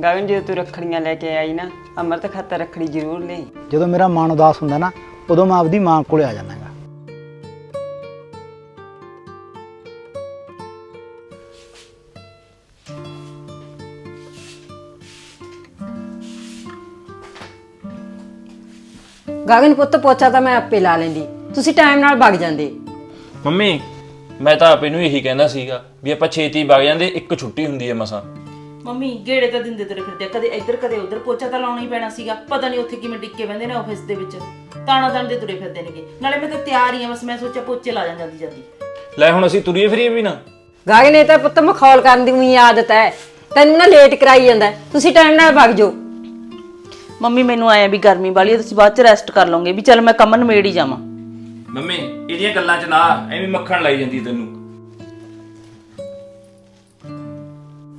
ਗਗਨ ਜੇ ਤੂੰ ਰੱਖੜੀਆਂ ਲੈ ਕੇ ਆਈ ਨਾ ਅਮਰਤ ਖਾਤਰ ਰੱਖੜੀ ਜ਼ਰੂਰ ਲਈ। ਜਦੋਂ ਮੇਰਾ ਮਨ ਉਦਾਸ ਹੁੰਦਾ ਨਾ ਉਦੋਂ ਮੈਂ ਆਪਦੀ ਮਾਂ ਕੋਲੇ ਆ ਜਾਂਦਾ ਗਾ ਗਗਨ ਪੁੱਤ ਪੋਚਾ ਤਾਂ ਮੈਂ ਆਪੇ ਲਾ ਲੈਂਦੀ। ਤੁਸੀਂ ਟਾਈਮ ਨਾਲ ਵਗ ਜਾਂਦੇ। ਮੰਮੀ ਮੈਂ ਤਾਂ ਆਪੇ ਨੂੰ ਇਹੀ ਕਹਿੰਦਾ ਸੀਗਾ ਵੀ ਆਪਾਂ ਛੇਤੀ ਵਗ ਜਾਂਦੇ ਇੱਕ ਛੁੱਟੀ ਹੁੰਦੀ ਹੈ ਮਸਾਂ। ਮੰਮੀ ਗੇੜੇ ਤਾਂ ਦਿੰਦੇ ਤੁਰੇ ਫਿਰਦੇ ਆ, ਕਦੇ ਇੱਧਰ ਕਦੇ ਉੱਧਰ। ਪੋਚਾ ਤਾਂ ਲਾਉਣਾ ਹੀ ਪੈਣਾ ਸੀਗਾ। ਪਤਾ ਨਹੀਂ ਉੱਥੇ ਕਿਵੇਂ ਟਿੱਕੇ ਬੰਦੇ ਨੇ ਆਫਿਸ ਦੇ ਵਿੱਚ। ਤਾਣਾ ਤਾਣ ਦੇ ਤੁਰੇ ਫਿਰਦੇ ਨੇਗੇ। ਨਾਲੇ ਮੈਂ ਤਾਂ ਤਿਆਰ ਹੀ ਆ ਬਸ ਮੈਂ ਸੋਚਿਆ ਪੋਚੇ ਲਾ ਜਾਂ ਜਾਂਦੀ ਜਾਂਦੀ। ਲੈ ਹੁਣ ਅਸੀਂ ਤੁਰੀਏ ਫਿਰੀਏ ਵੀ ਨਾ। ਗਗਨ ਇਹ ਤਾਂ ਪੁੱਤ ਮਖੌਲ ਕਰਨ ਦੀ ਉਹੀ ਆਦਤ ਹੈ। ਤੈਨੂੰ ਨਾ ਲੇਟ ਕਰਾਈ ਜਾਂਦਾ ਹੈ। ਤੁਸੀਂ ਟਾਈਮ ਨਾਲ ਵਗ ਜਾਓ। ਮੰਮੀ ਮੈਨੂੰ ਆਇਆ ਵੀ ਗਰਮੀ ਵਾਲੀ ਆ ਤੁਸੀਂ ਬਾਅਦ ਚ ਰੈਸਟ ਕਰ ਲਓਗੇ ਵੀ ਚੱਲ ਮੈਂ ਕੰਮ ਨਵੇੜ ਹੀ ਜਾਵਾਂ। ਮੰਮੀ ਇਹਦੀਆਂ ਗੱਲਾਂ 'ਚ ਨਾ ਐਵੇਂ ਮੱਖਣ ਲਾਈ ਜਾਂਦੀ ਤੈਨੂੰ।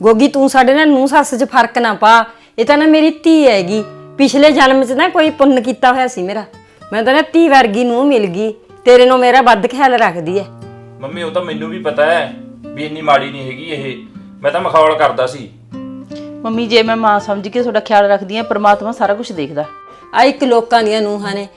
ਗੋਗੀ ਤੂੰ ਸਾਡੇ ਨਾਲ ਨੂੰ ਸੱਸ 'ਚ ਫ਼ਰਕ ਨਾ ਪਾ। ਇਹ ਤਾਂ ਨਾ ਮੇਰੀ ਧੀ ਹੈਗੀ। ਪਿਛਲੇ ਜਨਮ 'ਚ ਨਾ ਕੋਈ ਪੁੰਨ ਕੀਤਾ ਹੋਇਆ ਸੀ ਮੇਰਾ। ਮੈਂ ਤਾਂ ਨਾ ਧੀ ਵਰਗੀ ਨੂੰ ਮਿਲ ਗਈ। ਤੇਰੇ ਨੂੰ ਮੇਰਾ ਵੱਧ ਖਿਆਲ ਰੱਖਦੀ ਹੈ ਮੰਮੀ ਉਹ ਤਾਂ ਮੈਨੂੰ ਵੀ ਪਤਾ ਹੈ ਵੀ ਇੰਨੀ ਮਾੜੀ ਨਹੀਂ ਹੈਗੀ ਇਹ। ਮੈਂ ਤਾਂ ਮਖੌਲ ਕਰਦਾ ਸੀ। ਮੰਮੀ ਜੇ ਮੈਂ ਮਾਂ ਸਮਝ ਕੇ ਤੁਹਾਡਾ ਖਿਆਲ ਰੱਖਦੀ ਆ ਪ੍ਰਮਾਤਮਾ ਸਾਰਾ ਕੁਝ ਦੇਖਦਾ। ਆ ਇੱਕ ਲੋਕਾਂ ਦੀਆਂ ਨੂੰਹਾਂ ਨੇ।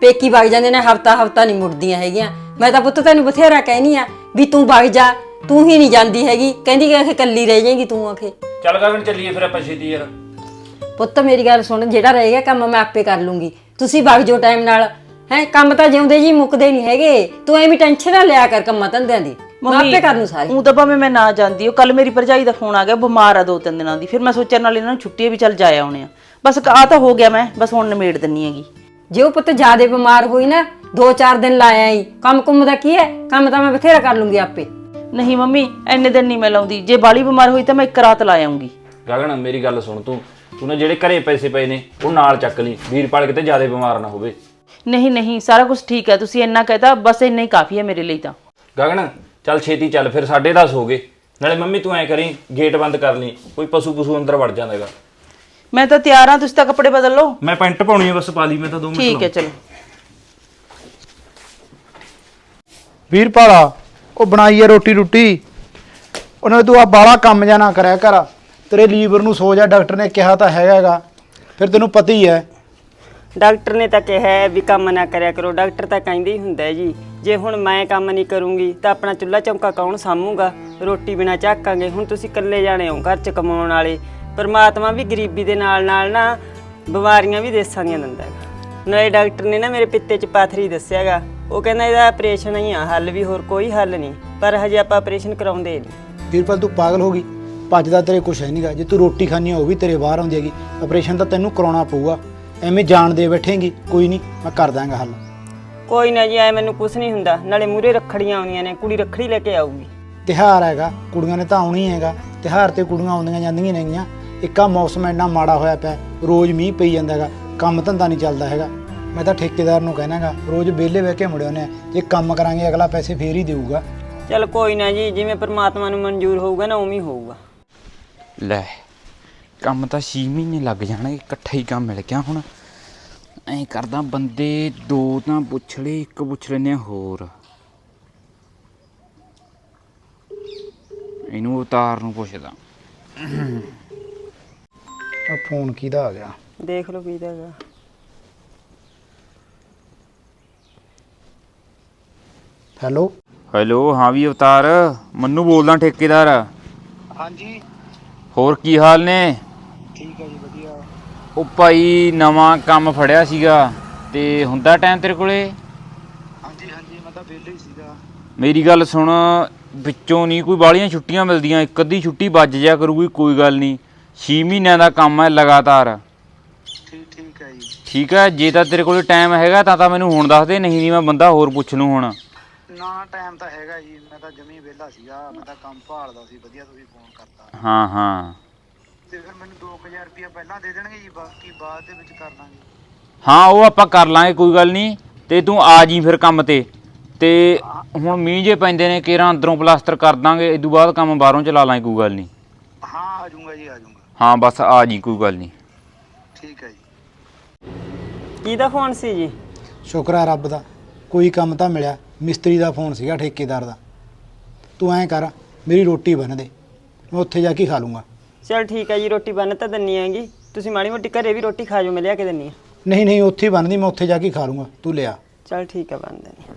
ਪੇਕੀ ਵਗ ਜਾਂਦੇ ਨੇ ਹਫਤਾ ਹਫਤਾ ਨਹੀਂ ਮੁੜਦੀਆਂ ਹੈਗੀਆਂ। ਮੈਂ ਤਾਂ ਪੁੱਤ ਤੈਨੂੰ ਬਥੇਰਾ ਕਹਿਨੀ ਆ ਵੀ ਤੂੰ ਵਗ ਜਾ। ਤੂੰ ਹੀ ਨਹੀਂ ਜਾਂਦੀ ਹੈਗੀ। ਕਹਿੰਦੀ ਕਿ ਆਖੇ ਕੱਲੀ ਰਹਿ ਜਾਏਗੀ ਤੂੰ ਆਖੇ। ਚੱਲ ਗਗਨ ਚੱਲੀਏ ਫਿਰ ਆਪਾਂ ਛੇਤੀ ਯਾਰ। ਪੁੱਤ ਮੇਰੀ ਗੱਲ ਸੁਣ ਜਿਹੜਾ ਰਹੇਗਾ ਕੰਮ ਮੈਂ ਆਪੇ ਕਰ ਲੂੰਗੀ। ਤੁਸੀਂ ਵਗ ਜਾਓ ਟਾਈਮ ਨਾਲ। ਹੈ ਕੰਮ ਤਾਂ ਜਿਉਂਦੇ ਜੀ ਮੁੱਕਦੇ ਨਹੀਂ ਹੈਗੇ। ਤੂੰ ਐਵੇਂ ਟੈਨਸ਼ਨ ਨਾ ਲਿਆ ਕਰ ਕੰਮਾਂ ਧੰਦਿਆਂ ਦੀ। ਮੈਂ ਆਪੇ ਕਰ ਲੂੰ ਸਾਰੀ। ਉਹ ਤਾਂ ਭਾਵੇਂ ਮੈਂ ਨਾ ਜਾਂਦੀ ਉਹ ਕੱਲ ਮੇਰੀ ਭਰਜਾਈ ਦਾ ਫੋਨ ਆ ਗਿਆ ਬਿਮਾਰ ਆ ਦੋ ਤਿੰਨ ਦਿਨਾਂ ਦੀ। ਫਿਰ ਮੈਂ ਸੋਚਿਆ ਨਾਲ ਇਹਨਾਂ ਨੂੰ ਛੁੱਟੀ ਆ ਵੀ ਚੱਲ ਜਾ ਆਉਣੇ ਆ। ਬਸ ਆ ਤਾਂ ਹੋ ਗਿਆ ਮੈਂ। ਬਸ ਹੁਣ ਨਿਮੇੜ ਦਿੰਨੀ ਹੈਗੀ। ਜੇ ਉਹ ਪੁੱਤ ਜਿਆਦੇ ਬਿਮਾਰ ਹੋਈ ਨਾ ਦੋ ਚਾਰ ਦਿਨ ਲਾਇਆ ਹੀ ਕੰਮ ਕੁੰਮ ਦਾ ਕੀ ਹੈ? ਕੰਮ ਤਾਂ ਮੈਂ ਬਥੇਰਾ ਕਰ ਲੂੰਗੀ ਆਪੇ। ਨਹੀਂ ਮੰਮੀ ਐਨੇ ਦਿਨ ਨਹੀਂ ਮੈਂ ਲਾਉਂਦੀ। ਜੇ ਬਾਲੀ ਬਿਮਾਰ ਹੋਈ ਤਾਂ ਮੈਂ ਇੱਕ ਰਾਤ ਲਾ ਆਉਂਗੀ ਗਗਨ ਮੇਰੀ ਗੱਲ ਸੁਣ ਤੂੰ। ਤੂੰ ਨਾ ਜਿਹੜੇ ਘਰੇ ਪੈਸੇ ਪਏ ਨੇ ਉਹ ਨਾਲ ਚੱਕ ਲਈ। ਵੀਰਪਾਲ ਕਿਤੇ ਜ਼ਿਆਦਾ ਬਿਮਾਰ ਨਾ ਹੋਵੇ। ਨਹੀਂ ਨਹੀਂ ਸਾਰਾ ਕੁਝ ਠੀਕ ਹੈ। ਤੁਸੀਂ ਇੰਨਾ ਕਹਿਤਾ ਬਸ ਇੰਨਾ ਹੀ ਕਾਫੀ ਹੈ ਮੇਰੇ ਲਈ ਤਾਂ। ਗਗਨ ਚੱਲ ਛੇਤੀ ਚੱਲ ਫਿਰ 10:30 ਹੋ ਗਏ। ਨਾਲੇ ਮੰਮੀ ਤੂੰ ਐ ਕਰੀ ਗੇਟ ਬੰਦ ਕਰ ਲਈ। ਕੋਈ ਪਸ਼ੂ ਪਸ਼ੂ ਅੰਦਰ ਵੜ ਜਾਂਦਾ ਹੈਗਾ ਮੈਂ ਤਾਂ ਤਿਆਰ ਹਾਂ ਤੁਸੀਂ ਤਾਂ ਕੱਪੜੇ ਬਦਲ ਲਓ। ਮੈਂ ਪੈਂਟ ਪਾਉਣੀ ਹੈ ਬਸ ਪਾ ਲਈ ਮੈਂ ਤਾਂ 2 ਮਿੰਟ ਠੀਕ ਹੈ ਚਲੋ। ਵੀਰਪਾਲਾ ਉਹ ਬਣਾਈ ਆ ਰੋਟੀ ਰੋਟੀ। ਉਹਨਾਂ ਨੇ ਤੂੰ ਆ ਬਾਲਾ ਕੰਮ ਜਾਂ ਨਾ ਕਰਿਆ ਕਰ। ਤੇਰੇ ਲੀਵਰ ਨੂੰ ਸੋਜ ਆ, ਡਾਕਟਰ ਨੇ ਕਿਹਾ ਤਾਂ ਹੈਗਾਗਾ ਫਿਰ ਤੈਨੂੰ ਪਤਾ ਹੀ ਹੈ। ਡਾਕਟਰ ਨੇ ਤਾਂ ਕਿਹਾ ਹੈ ਵੀ ਕੰਮ ਨਾ ਕਰਿਆ ਕਰੋ। ਡਾਕਟਰ ਤਾਂ ਕਹਿੰਦੇ ਹੀ ਹੁੰਦਾ ਹੈ ਜੀ, ਜੇ ਹੁਣ ਮੈਂ ਕੰਮ ਨਹੀਂ ਕਰੂੰਗੀ, ਤਾਂ ਆਪਣਾ ਚੁੱਲ੍ਹਾ ਚੌਂਕਾ ਕੌਣ ਸਾਂਭੂਗਾ? ਰੋਟੀ ਬਿਨਾ ਝਾਕਾਂਗੇ। ਹੁਣ ਤੁਸੀਂ ਇਕੱਲੇ ਜਾਣੇ ਹੋ ਘਰ 'ਚ ਕਮਾਉਣ ਵਾਲੇ। ਪਰਮਾਤਮਾ ਵੀ ਗਰੀਬੀ ਦੇ ਨਾਲ ਨਾਲ ਨਾ ਬਿਮਾਰੀਆਂ ਵੀ ਦੇਸਾਂ ਦੀਆਂ ਦਿੰਦਾ ਹੈਗਾ। ਨਾਲੇ ਡਾਕਟਰ ਨੇ ਨਾ ਮੇਰੇ ਪਿੱਤੇ 'ਚ ਪਾਥਰੀ ਦੱਸਿਆਗਾ ਉਹ ਕਹਿੰਦਾ ਇਹਦਾ ਆਪਰੇਸ਼ਨ ਹੀ ਆ ਹੱਲ ਵੀ ਹੋਰ ਕੋਈ ਹੱਲ ਨਹੀਂ ਪਰ ਹਜੇ ਆਪਾਂ ਆਪਰੇਸ਼ਨ ਕਰਾਉਂਦੇ ਨਹੀਂ ਵੀਰਪਾਲ ਤੂੰ ਪਾਗਲ ਹੋ ਗਈ। ਭੱਜਦਾ ਤੇਰੇ ਕੁਛ ਹੈ ਨਹੀਂਗਾ ਜੇ ਤੂੰ ਰੋਟੀ ਖਾਣੀ ਉਹ ਵੀ ਤੇਰੇ ਬਾਹਰ ਆਉਂਦੀ ਹੈਗੀ। ਆਪਰੇਸ਼ਨ ਤਾਂ ਤੈਨੂੰ ਕਰਾਉਣਾ ਪਊਗਾ। ਐਵੇਂ ਜਾਣ ਦੇ ਬੈਠੇਂਗੀ ਕੋਈ ਨਹੀਂ ਮੈਂ ਕਰ ਦਾਂਗਾ ਹੱਲ। ਕੋਈ ਨਾ ਜੀ ਐ ਮੈਨੂੰ ਕੁਝ ਨਹੀਂ ਹੁੰਦਾ। ਨਾਲੇ ਮੂਰੇ ਰੱਖੜੀਆਂ ਆਉਂਦੀਆਂ ਨੇ ਕੁੜੀ ਰੱਖੜੀ ਲੈ ਕੇ ਆਊਗੀ। ਤਿਹਾਰ ਹੈਗਾ ਕੁੜੀਆਂ ਨੇ ਤਾਂ ਆਉਣਾ ਹੀ ਹੈਗਾ। ਤਿਹਾਰ ਤੇ ਕੁੜੀਆਂ ਆਉਂਦੀਆਂ ਜਾਂਦੀਆਂ ਨੇਗੀਆਂ। ਇੱਕਾ ਮੌਸਮ ਇੰਨਾ ਮਾੜਾ ਹੋਇਆ ਪਿਆ ਰੋਜ਼ ਮੀਂਹ ਪਈ ਜਾਂਦਾ ਹੈਗਾ ਕੰਮ ਧੰਦਾ ਨਹੀਂ ਚੱਲਦਾ ਹੈਗਾ। ਮੈਂ ਤਾਂ ਠੇਕੇਦਾਰ ਨੂੰ ਕਹਿਣਾਗਾ ਰੋਜ਼ ਵਿਹਲੇ ਬਹਿ ਕੇ ਮੁੜਿਆ ਨੇ ਜੇ ਕੰਮ ਕਰਾਂਗੇ ਅਗਲਾ ਪੈਸੇ ਫੇਰ ਹੀ ਦੇਊਗਾ। ਚਲ ਕੋਈ ਨਾ ਜੀ ਜਿਵੇਂ ਪਰਮਾਤਮਾ ਨੂੰ ਮਨਜ਼ੂਰ ਹੋਊਗਾ ਨਾ ਉਵੇਂ ਹੀ ਹੋਊਗਾ। ਲੈ ਕੰਮ ਤਾਂ 6 ਮਹੀਨੇ ਲੱਗ ਜਾਣਗੇ ਇਕੱਠਾ ਹੀ ਕੰਮ ਮਿਲ ਗਿਆ ਹੁਣ। ਐਂ ਕਰਦਾ ਬੰਦੇ ਦੋ ਤਾਂ ਪੁੱਛ ਲਏ ਇੱਕ ਪੁੱਛ ਲੈਨੇ ਆ ਹੋਰ। ਇਹਨੂੰ ਉਤਾਰ ਨੂੰ ਪੁੱਛਦਾ। ਆ ਫੋਨ ਕਿਹਦਾ ਆ ਗਿਆ? ਦੇਖ ਲਓ ਕੀ ਹੈਗਾ ਹੈਲੋ। ਹੈਲੋ ਹਾਂ ਵੀ ਅਵਤਾਰ ਮੰਨੂ ਬੋਲਦਾ ਠੇਕੇਦਾਰ। ਹਾਂਜੀ। ਹੋਰ ਕੀ ਹਾਲ ਨੇ? ਠੀਕ ਹੈ ਜੀ ਵਧੀਆ। ਉਹ ਭਾਈ ਨਵਾਂ ਕੰਮ ਫੜਿਆ ਸੀਗਾ ਤੇ ਹੁੰਦਾ ਟਾਈਮ ਤੇਰੇ ਕੋਲੇ? ਹਾਂਜੀ ਹਾਂਜੀ ਮੈਂ ਤਾਂ ਵਿਹਲੇ ਹੀ ਸੀਗਾ। ਮੇਰੀ ਗੱਲ ਸੁਣ ਵਿੱਚੋਂ ਨਹੀਂ ਕੋਈ ਬਾਲੀਆਂ ਛੁੱਟੀਆਂ ਮਿਲਦੀਆਂ ਇੱਕ ਅੱਧੀ ਛੁੱਟੀ ਵੱਜ ਜਾ ਕਰੂਗੀ ਕੋਈ ਗੱਲ ਨਹੀਂ 6 ਮਹੀਨਿਆਂ ਦਾ ਕੰਮ ਹੈ ਲਗਾਤਾਰ। ਠੀਕ ਠੀਕ ਹੈ ਜੀ। ਠੀਕ ਹੈ ਜੇ ਤਾਂ ਤੇਰੇ ਕੋਲ ਟਾਈਮ ਹੈਗਾ ਤਾਂ ਤਾਂ ਮੈਨੂੰ ਹੁਣ ਦੱਸ ਦੇ ਨਹੀਂ ਨਹੀਂ ਮੈਂ ਬੰਦਾ ਹੋਰ ਪੁੱਛ ਲੂੰ ਹੁਣ। ਨਾ ਟਾਈਮ ਤਾਂ ਹੈਗਾ ਜੀ ਮੈਂ ਤਾਂ ਜਮੀ ਵਿਹਲਾ ਸੀਗਾ ਮੈਂ ਤਾਂ ਕੰਮ ਭਾਲਦਾ ਸੀ ਵਧੀਆ ਤੁਸੀਂ ਫੋਨ ਕਰਤਾ। ਹਾਂ ਹਾਂ। ਤੇ ਫਿਰ ਮੈਨੂੰ 2000 ਰੁਪਇਆ ਪਹਿਲਾਂ ਦੇ ਦੇਣਗੇ ਜੀ ਬਾਕੀ ਬਾਅਦ ਦੇ ਵਿੱਚ ਕਰ ਲਾਂਗੇ। ਹਾਂ ਉਹ ਆਪਾਂ ਕਰ ਲਾਂਗੇ ਕੋਈ ਗੱਲ ਨਹੀਂ। ਤੇ ਤੂੰ ਆ ਜੀ ਫਿਰ ਕੰਮ ਤੇ। ਤੇ ਹੁਣ ਮੀਂਹ ਜੇ ਪੈਂਦੇ ਨੇ ਕੇਰਾਂ ਅੰਦਰੋਂ ਪਲਾਸਟਰ ਕਰ ਦਾਂਗੇ ਇਸ ਤੋਂ ਬਾਅਦ ਕੰਮ ਬਾਹਰੋਂ ਚਲਾ ਲਾਂਗੇ ਕੋਈ ਗੱਲ ਨਹੀਂ। ਹਾਂ ਆ ਜਾਊਂਗਾ ਜੀ ਆ ਜਾਊਂਗਾ। ਹਾਂ ਬਸ ਆ ਜੀ ਕੋਈ ਗੱਲ ਨਹੀਂ। ਠੀਕ ਹੈ ਜੀ। ਕਿਹਦਾ ਫੋਨ ਸੀ ਜੀ? ਸ਼ੁਕਰ ਹੈ ਰੱਬ ਦਾ ਕੋਈ ਕੰਮ ਤਾਂ ਮਿਲਿਆ। ਮਿਸਤਰੀ ਦਾ ਫੋਨ ਸੀਗਾ ਠੇਕੇਦਾਰ ਦਾ। ਤੂੰ ਐਂ ਕਰ ਮੇਰੀ ਰੋਟੀ ਬਣ ਦੇ ਮੈਂ ਉੱਥੇ ਜਾ ਕੇ ਖਾ ਲੂੰਗਾ। ਚਲ ਠੀਕ ਹੈ ਜੀ ਰੋਟੀ ਬੰਨ ਤਾਂ ਦੰਨੀ ਆਂਗੀ ਤੁਸੀਂ ਮਾੜੀ ਮੋਟੀ ਘਰੇ ਵੀ ਰੋਟੀ ਖਾ ਜਾਓ ਮੈਂ ਲਿਆ ਕੇ ਦੰਨੀ ਆ। ਨਹੀਂ ਨਹੀਂ ਉੱਥੇ ਹੀ ਬਣਦੀ ਮੈਂ ਉੱਥੇ ਜਾ ਕੇ ਖਾ ਲੂੰਗਾ ਤੂੰ ਲਿਆ। ਚਲ ਠੀਕ ਹੈ ਬੰਨ ਦੰਨੀ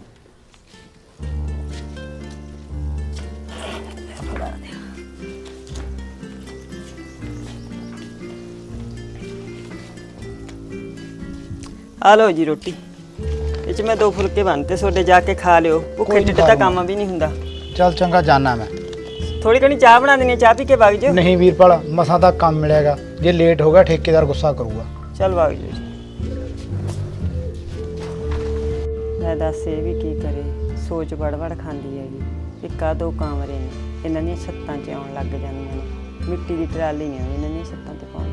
ਆ ਲਓ ਜੀ ਰੋਟੀ। ਚ ਮੈਂ ਦੋ ਫੁਲਕੇ ਬੰਨਤੇ ਤੁਹਾਡੇ ਜਾ ਕੇ ਖਾ ਲਿਓ। ਭੁੱਖੇ ਨੀ ਢਿੱਡ ਤਾਂ। ਕੰਮ ਵੀ ਨਹੀਂ ਹੁੰਦਾ। ਚੱਲ ਚੰਗਾ ਜਾਣਾ ਮੈਂ। ਥੋੜੀ ਘਣੀ ਚਾਹ ਬਣਾ ਆ, ਚਾਹ ਪੀ ਕੇ ਵਗ ਜਾਓ ਨਹੀਂ ਵੀਰਪਾਲ ਮਸਾਂ ਦਾ ਕੰਮ ਮਿਲਿਆਗਾ ਜੇ ਲੇਟ ਹੋ ਗਿਆ ਠੇਕੇਦਾਰ ਗੁੱਸਾ ਕਰੂਗਾ। ਚੱਲ ਵਗ ਜਾਓ ਜੀ। ਲੈ ਦੱਸ ਇਹ ਵੀ ਕੀ ਕਰੇ? ਸੋਚ ਵੜ-ਵੜ ਖਾਂਦੀ ਹੈਗੀ। ਇੱਕਾ ਦੋ ਕਾਮਰੇ ਨੇ? ਇਹਨਾਂ ਦੀਆਂ ਛੱਤਾਂ 'ਚ ਆਉਣ ਲੱਗ ਜਾਂਦੀਆਂ ਨੇ। ਮਿੱਟੀ ਦੀ ਟਰਾਲੀ ਨਹੀਂ ਆਉਂਦੀ ਇਹਨਾਂ ਦੀਆਂ ਛੱਤਾਂ 'ਤੇ ਪਾਉਣ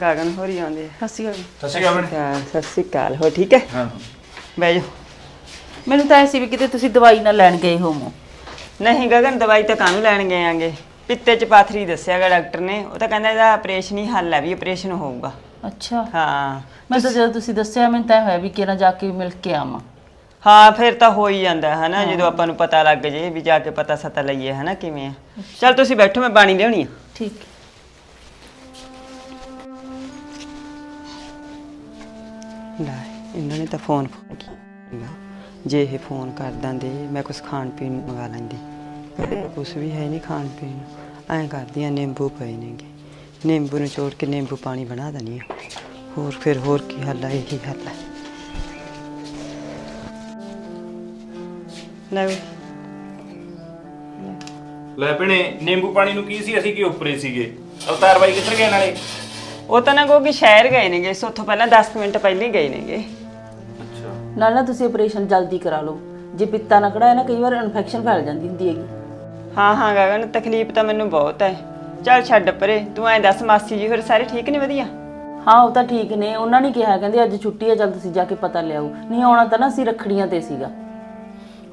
ਗਾਗਨ ਹੋਰੀ ਆਉਂਦੇ ਆ। ਗਈ ਸਤਿ ਸ਼੍ਰੀ ਅਕਾਲ ਹਾਂ, ਸਤਿ ਸ਼੍ਰੀ ਅਕਾਲ ਹੋ ਠੀਕ ਹੈ? ਹਾਂ। ਬਹਿ ਜਾਓ। ਮੈਨੂੰ ਤਾਂ ਐਸੀ ਵੀ ਕਿਤੇ ਤੁਸੀਂ ਦਵਾਈ ਨਾ ਲੈਣ ਗਏ ਹੋਵੋ। ਨਹੀਂ ਗਗਨ ਦਵਾਈ ਤਾਂ ਕਾਹਨੂੰ ਲੈਣ ਗਏ ਆਂਗੇ? ਪਿੱਤੇ 'ਚ ਪਾਥਰੀ ਦੱਸਿਆਗਾ ਡਾਕਟਰ ਨੇ। ਉਹ ਤਾਂ ਕਹਿੰਦਾ ਇਹਦਾ ਆਪਰੇਸ਼ਨ ਹੀ ਹੱਲ ਹੈ ਵੀ ਆਪਰੇਸ਼ਨ ਹੋਊਗਾ। ਅੱਛਾ। ਹਾਂ। ਮੈਂ ਤਾਂ ਜਦੋਂ ਤੁਸੀਂ ਦੱਸਿਆ ਮੈਨੂੰ ਤਾਂ ਹੋਇਆ ਵੀ ਕਿਹਨਾਂ ਜਾ ਕੇ ਮਿਲ ਕੇ ਆਵਾਂ। ਹਾਂ ਫਿਰ ਤਾਂ ਹੋ ਹੀ ਜਾਂਦਾ ਹੈ। ਨਾ ਜਦੋਂ ਆਪਾਂ ਨੂੰ ਪਤਾ ਲੱਗ ਜੇ ਵੀ ਜਾ ਕੇ ਪਤਾ ਸਤਾ ਲਈਏ ਹੈ ਨਾ ਕਿਵੇਂ ਆ। ਚਲ ਤੁਸੀਂ ਬੈਠੋ ਮੈਂ ਪਾਣੀ ਲਿਆਉਣੀ ਆ। ਠੀਕ। ਲੈ, ਇਹਨਾਂ ਨੇ ਤਾਂ ਫੋਨ ਫੋਨ ਕੀਤਾ ਜੇ ਇਹ ਫੋਨ ਕਰ ਦਿੰਦੇ, ਮੈਂ ਕੁਝ ਖਾਣ ਪੀਣ ਨੂੰ ਮੰਗਾ ਲੈਂਦੀ। ਕੁਝ ਵੀ ਹੈ ਨਹੀਂ ਖਾਣ ਪੀਣ ਨੂੰ। ਐਂ ਕਰਦੀ ਨਿੰਬੂ ਪਏ ਨੇਗੇ। ਨਿੰਬੂ ਨੂੰ ਚੋੜ ਕੇ ਨਿੰਬੂ ਪਾਣੀ ਬਣਾ ਦਨੀ ਆ। ਹੋਰ ਫਿਰ ਹੋਰ ਕੀ ਹੱਲ ਹੈ ਇਹੀ ਹੱਲ ਹੈ ਲੈ ਵੀ। ਲੈ ਭੈਣੇ, ਨਿੰਬੂ ਪਾਣੀ ਨੂੰ ਕੀ ਸੀ? ਅਸੀਂ ਕੀ ਉੱਪਰੇ ਸੀਗੇ? ਅਵਤਾਰ ਬਾਈ ਕਿੱਧਰ ਗਏ ਨਾਲੇ? ਉਹ ਤਾਂ ਨਾ ਕਿ ਸ਼ਹਿਰ ਗਏ ਨੇਗੇ ਸੋਥੋਂ ਪਹਿਲਾਂ 10 ਮਿੰਟ ਪਹਿਲਾਂ ਹੀ ਗਏ ਨੇਗੇ। ਅੱਛਾ। ਨਾਲ ਨਾ ਤੁਸੀਂ ਆਪਰੇਸ਼ਨ ਜਲਦੀ ਕਰਾ ਲਓ। ਜੇ ਪਿੱਤਾ ਨਾ ਕਢਾਇਆ ਨਾ ਕਈ ਵਾਰ ਇਨਫੈਕਸ਼ਨ ਫੈਲ ਜਾਂਦੀ ਹੁੰਦੀ ਹੈਗੀ। ਹਾਂ ਹਾਂ ਗਗਨ ਤਕਲੀਫ ਤਾਂ ਮੈਨੂੰ ਬਹੁਤ ਹੈ। ਚੱਲ ਛੱਡ ਪਰੇ ਤੂੰ ਐਂ ਦੱਸ ਮਾਸੀ ਜੀ ਹੋਰ ਸਾਰੇ ਠੀਕ ਨੇ ਵਧੀਆ? ਹਾਂ ਉਹ ਤਾਂ ਠੀਕ ਨੇ ਉਹਨਾਂ ਨੇ ਕਿਹਾ ਕਹਿੰਦੇ ਅੱਜ ਛੁੱਟੀ ਹੈ ਚੱਲ ਤੁਸੀਂ ਜਾ ਕੇ ਪਤਾ ਲਿਆਓ। ਨਹੀਂ ਆਉਣਾ ਤਾਂ ਨਾ ਅਸੀਂ ਰੱਖੜੀਆਂ ਤੇ ਸੀਗਾ।